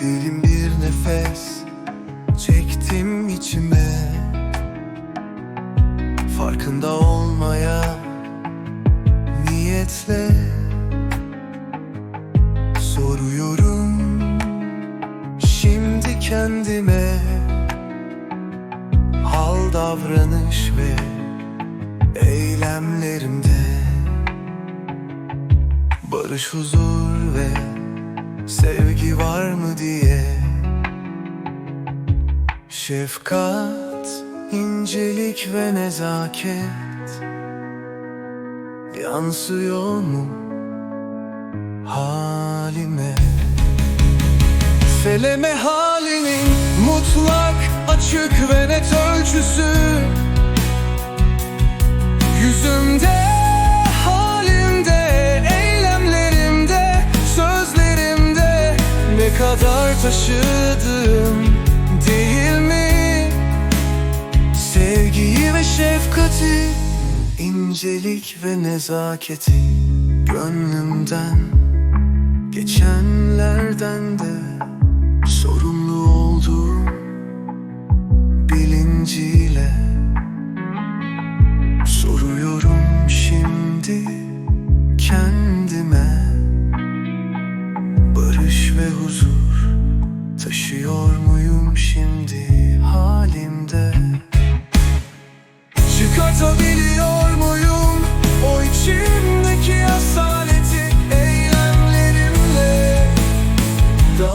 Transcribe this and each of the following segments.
Derin bir nefes çektim içime. Farkında olmaya niyetle Soruyorum şimdi kendime. Hal davranış ve eylemlerimde Barış huzur ve sevgi var mı diye. Şefkat, incelik ve nezaket Yansıyor mu halime? Seleme halinin mutlak, açık ve net ölçüsü. Yüzümde, taşıdım değil mi? Sevgiyi ve şefkati, incelik ve nezaketi Gönlümden, geçenlerden de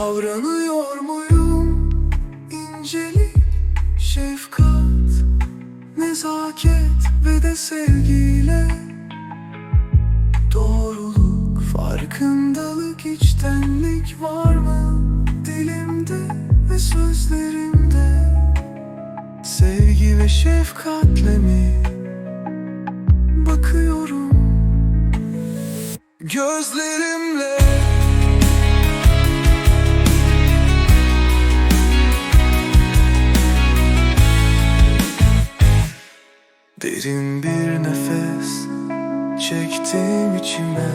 Davranıyor muyum? İncelik, şefkat, nezaket ve de sevgiyle. Doğruluk, farkındalık, içtenlik var mı dilimde ve sözlerimde? Sevgi ve şefkatle mi bakıyorum? Gözlerimle Derin bir nefes çektim içime.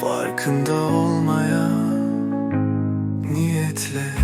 Farkında olmaya niyetle.